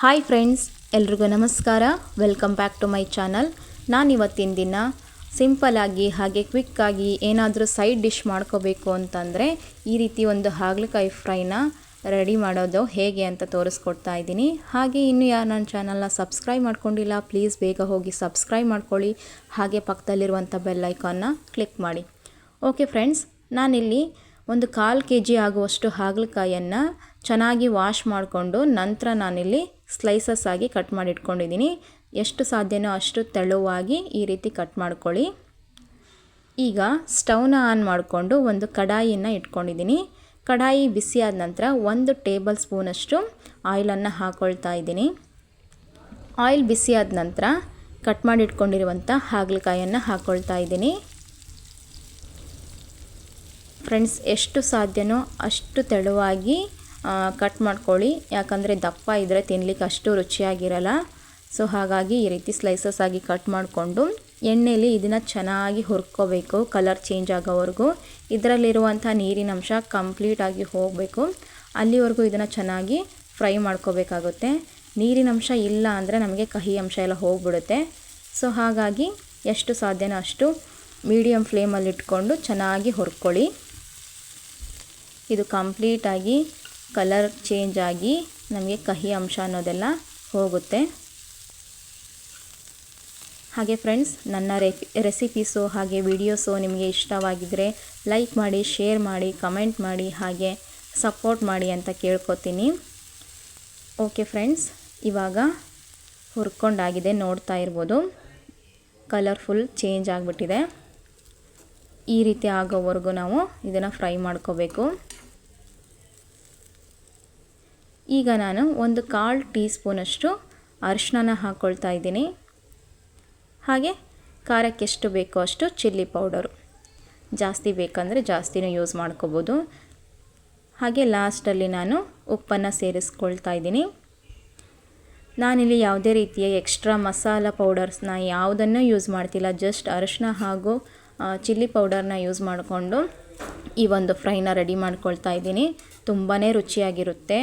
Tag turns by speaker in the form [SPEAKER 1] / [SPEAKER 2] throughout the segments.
[SPEAKER 1] Hi friends, ಎಲ್ರಿಗೂ ನಮಸ್ಕಾರ. Welcome back to my channel ನಾನು ಇವತ್ತಿನ ದಿನ ಸಿಂಪಲಾಗಿ ಹಾಗೆ ಕ್ವಿಕ್ಕಾಗಿ ಏನಾದರೂ ಸೈಡ್ ಡಿಶ್ ಮಾಡ್ಕೋಬೇಕು ಅಂತಂದರೆ ಈ ರೀತಿ ಒಂದು ಹಾಗಲಕಾಯಿ ಫ್ರೈನ ರೆಡಿ ಮಾಡೋದು ಹೇಗೆ ಅಂತ ತೋರಿಸ್ಕೊಡ್ತಾ ಇದ್ದೀನಿ. ಹಾಗೆ ಇನ್ನು ಯಾರು ನನ್ನ ಚಾನಲ್ನ ಸಬ್ಸ್ಕ್ರೈಬ್ ಮಾಡ್ಕೊಂಡಿಲ್ಲ ಪ್ಲೀಸ್ ಬೇಗ ಹೋಗಿ ಸಬ್ಸ್ಕ್ರೈಬ್ ಮಾಡ್ಕೊಳ್ಳಿ. ಹಾಗೆ ಪಕ್ಕದಲ್ಲಿರುವಂಥ ಬೆಲ್ ಐಕಾನ್ನ ಕ್ಲಿಕ್ ಮಾಡಿ. ಓಕೆ ಫ್ರೆಂಡ್ಸ್ ನಾನಿಲ್ಲಿ ಒಂದು ಕಾಲು ಕೆ ಜಿ ಆಗುವಷ್ಟು ಹಾಗಲಕಾಯಿಯನ್ನು ಚೆನ್ನಾಗಿ ವಾಶ್ ಮಾಡಿಕೊಂಡು ನಂತರ ನಾನಿಲ್ಲಿ ಸ್ಲೈಸಸ್ ಆಗಿ ಕಟ್ ಮಾಡಿ ಇಟ್ಕೊಂಡಿದ್ದೀನಿ ಎಷ್ಟು ಸಾಧ್ಯನೋ ಅಷ್ಟು ತೆಳುವಾಗಿ ಈ ರೀತಿ ಕಟ್ ಮಾಡ್ಕೊಳ್ಳಿ. ಈಗ ಸ್ಟೌನ ಆನ್ ಮಾಡಿಕೊಂಡು ಒಂದು ಕಡಾಯಿಯನ್ನು ಇಟ್ಕೊಂಡಿದ್ದೀನಿ. ಕಡಾಯಿ ಬಿಸಿಯಾದ ನಂತರ ಒಂದು ಟೇಬಲ್ ಸ್ಪೂನಷ್ಟು ಆಯಿಲನ್ನು ಹಾಕ್ಕೊಳ್ತಾ ಇದ್ದೀನಿ. ಆಯಿಲ್ ಬಿಸಿಯಾದ ನಂತರ ಕಟ್ ಮಾಡಿಟ್ಕೊಂಡಿರುವಂಥ ಹಾಗಲಕಾಯನ್ನು ಹಾಕ್ಕೊಳ್ತಾ ಇದ್ದೀನಿ. ಫ್ರೆಂಡ್ಸ್, ಎಷ್ಟು ಸಾಧ್ಯನೋ ಅಷ್ಟು ತೆಳುವಾಗಿ ಕಟ್ ಮಾಡ್ಕೊಳ್ಳಿ. ಯಾಕಂದರೆ ದಪ್ಪ ಇದ್ದರೆ ತಿನ್ಲಿಕ್ಕೆ ಅಷ್ಟು ರುಚಿಯಾಗಿರಲ್ಲ. ಸೊ ಹಾಗಾಗಿ ಈ ರೀತಿ ಸ್ಲೈಸಸ್ ಆಗಿ ಕಟ್ ಮಾಡಿಕೊಂಡು ಎಣ್ಣೆಯಲ್ಲಿ ಇದನ್ನು ಚೆನ್ನಾಗಿ ಹುರ್ಕೋಬೇಕು ಕಲರ್ ಚೇಂಜ್ ಆಗೋವರೆಗೂ. ಇದರಲ್ಲಿರುವಂಥ ನೀರಿನ ಅಂಶ ಕಂಪ್ಲೀಟಾಗಿ ಹೋಗಬೇಕು. ಅಲ್ಲಿವರೆಗೂ ಇದನ್ನು ಚೆನ್ನಾಗಿ ಫ್ರೈ ಮಾಡ್ಕೋಬೇಕಾಗುತ್ತೆ. ನೀರಿನ ಅಂಶ ಇಲ್ಲ ಅಂದರೆ ನಮಗೆ ಕಹಿ ಅಂಶ ಎಲ್ಲ ಹೋಗ್ಬಿಡುತ್ತೆ. ಸೊ ಹಾಗಾಗಿ ಎಷ್ಟು ಸಾಧ್ಯನೋ ಅಷ್ಟು ಮೀಡಿಯಮ್ ಫ್ಲೇಮಲ್ಲಿ ಇಟ್ಕೊಂಡು ಚೆನ್ನಾಗಿ ಹುರ್ಕೊಳ್ಳಿ. ಇದು ಕಂಪ್ಲೀಟಾಗಿ ಕಲರ್ ಚೇಂಜ್ ಆಗಿ ನಮಗೆ ಕಹಿ ಅಂಶ ಅನ್ನೋದೆಲ್ಲ ಹೋಗುತ್ತೆ. ಹಾಗೆ ಫ್ರೆಂಡ್ಸ್, ನನ್ನ ರೆಸಿಪೀಸು ಹಾಗೆ ವಿಡಿಯೋಸು ನಿಮಗೆ ಇಷ್ಟವಾಗಿದ್ದರೆ ಲೈಕ್ ಮಾಡಿ, ಶೇರ್ ಮಾಡಿ, ಕಮೆಂಟ್ ಮಾಡಿ, ಹಾಗೆ ಸಪೋರ್ಟ್ ಮಾಡಿ ಅಂತ ಕೇಳ್ಕೊತೀನಿ. ಓಕೆ ಫ್ರೆಂಡ್ಸ್, ಇವಾಗ ಹುರ್ಕೊಂಡಾಗಿದೆ ನೋಡ್ತಾ ಇರ್ಬೋದು. ಕಲರ್ಫುಲ್ ಚೇಂಜ್ ಆಗಿಬಿಟ್ಟಿದೆ. ಈ ರೀತಿ ಆಗೋವರೆಗೂ ನಾವು ಇದನ್ನು ಫ್ರೈ ಮಾಡ್ಕೋಬೇಕು. ಈಗ ನಾನು ಒಂದು ಕಾಲು ಟೀ ಸ್ಪೂನಷ್ಟು ಅರಿಶಿನ ಹಾಕ್ಕೊಳ್ತಾ ಇದ್ದೀನಿ. ಹಾಗೆ ಖಾರಕ್ಕೆ ಎಷ್ಟು ಬೇಕೋ ಅಷ್ಟು ಚಿಲ್ಲಿ ಪೌಡರು. ಜಾಸ್ತಿ ಬೇಕಂದರೆ ಜಾಸ್ತಿನೂ ಯೂಸ್ ಮಾಡ್ಕೋಬೋದು. ಹಾಗೆ ಲಾಸ್ಟಲ್ಲಿ ನಾನು ಉಪ್ಪನ್ನು ಸೇರಿಸ್ಕೊಳ್ತಾ ಇದ್ದೀನಿ. ನಾನಿಲ್ಲಿ ಯಾವುದೇ ರೀತಿಯ ಎಕ್ಸ್ಟ್ರಾ ಮಸಾಲ ಪೌಡರ್ಸ್ನ ಯಾವುದನ್ನು ಯೂಸ್ ಮಾಡ್ತಿಲ್ಲ. ಜಸ್ಟ್ ಅರಿಶಿನ ಹಾಗೂ ಚಿಲ್ಲಿ ಪೌಡರ್ನ ಯೂಸ್ ಮಾಡಿಕೊಂಡು ಈ ಒಂದು ಫ್ರೈನ ರೆಡಿ ಮಾಡ್ಕೊಳ್ತಾ ಇದ್ದೀನಿ. ತುಂಬಾ ರುಚಿಯಾಗಿರುತ್ತೆ.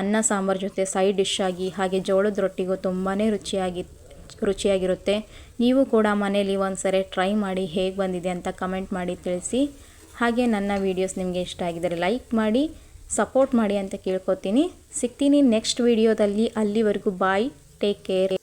[SPEAKER 1] ಅನ್ನ, ಸಾಂಬಾರು ಜೊತೆ ಸೈಡ್ ಡಿಶ್ ಆಗಿ, ಹಾಗೆ ಜೋಳದ ರೊಟ್ಟಿಗೂ ತುಂಬಾ ರುಚಿಯಾಗಿ, ರುಚಿಯಾಗಿರುತ್ತೆ. ನೀವು ಕೂಡ ಮನೇಲಿ ಒಂದು ಸರಿ ಟ್ರೈ ಮಾಡಿ ಹೇಗೆ ಬಂದಿದೆ ಅಂತ ಕಮೆಂಟ್ ಮಾಡಿ ತಿಳಿಸಿ. ಹಾಗೆ ನನ್ನ ವೀಡಿಯೋಸ್ ನಿಮಗೆ ಇಷ್ಟ ಆಗಿದರೆ ಲೈಕ್ ಮಾಡಿ, ಸಪೋರ್ಟ್ ಮಾಡಿ ಅಂತ ಕೇಳ್ಕೊತೀನಿ. ಸಿಗ್ತೀನಿ ನೆಕ್ಸ್ಟ್ ವೀಡಿಯೋದಲ್ಲಿ. ಅಲ್ಲಿವರೆಗೂ ಬಾಯ್. Take care.